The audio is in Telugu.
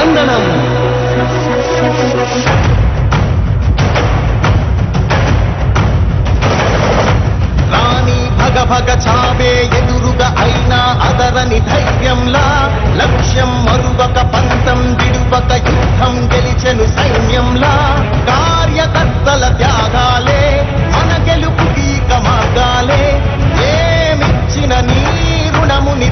వందనం. రాణి భగభగ చావే ఎదురుగ అయినా అదరని ధైర్యంలా లక్ష్యం మరువక పంతం విడువక యుద్ధం గెలిచెను సైన్యంలా కార్యకర్తల త్యాగాలే మన గెలుపు గీక మార్గాలే. ఏమిచ్చిన నీ రుణముని